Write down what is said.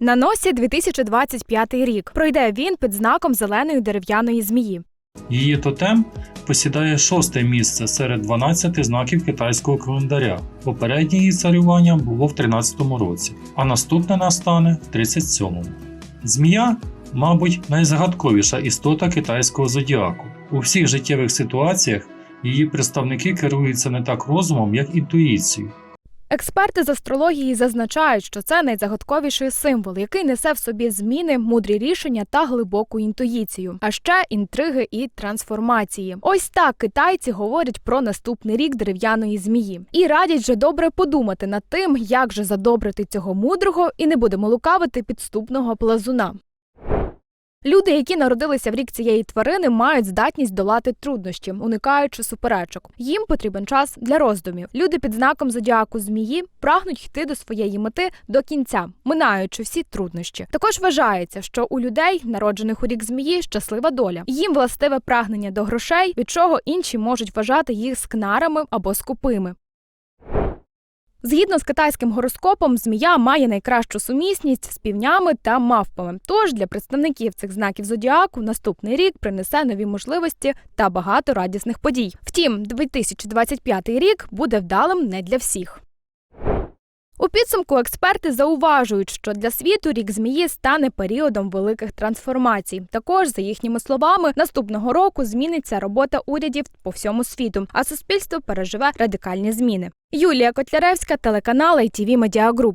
На носі 2025 рік. Пройде він під знаком зеленої дерев'яної змії. Її тотем посідає шосте місце серед 12 знаків китайського календаря. Попереднє її царювання було в 13-му році, а наступне настане в 37-му. Змія, мабуть, найзагадковіша істота китайського зодіаку. У всіх життєвих ситуаціях її представники керуються не так розумом, як інтуїцією. Експерти з астрології зазначають, що це найзагадковіший символ, який несе в собі зміни, мудрі рішення та глибоку інтуїцію, а ще інтриги і трансформації. Ось так китайці говорять про наступний рік дерев'яної змії і радять вже добре подумати над тим, як же задобрити цього мудрого і не будемо лукавити підступного плазуна. Люди, які народилися в рік цієї тварини, мають здатність долати труднощі, уникаючи суперечок. Їм потрібен час для роздумів. Люди під знаком зодіаку змії прагнуть йти до своєї мети до кінця, минаючи всі труднощі. Також вважається, що у людей, народжених у рік змії, щаслива доля. Їм властиве прагнення до грошей, від чого інші можуть вважати їх скнарами або скупими. Згідно з китайським гороскопом, змія має найкращу сумісність з півнями та мавпами. Тож для представників цих знаків зодіаку наступний рік принесе нові можливості та багато радісних подій. Втім, 2025 рік буде вдалим не для всіх. У підсумку експерти зауважують, що для світу рік змії стане періодом великих трансформацій. Також, за їхніми словами, наступного року зміниться робота урядів по всьому світу, а суспільство переживе радикальні зміни. Юлія Котляревська, телеканал ITV Media Group.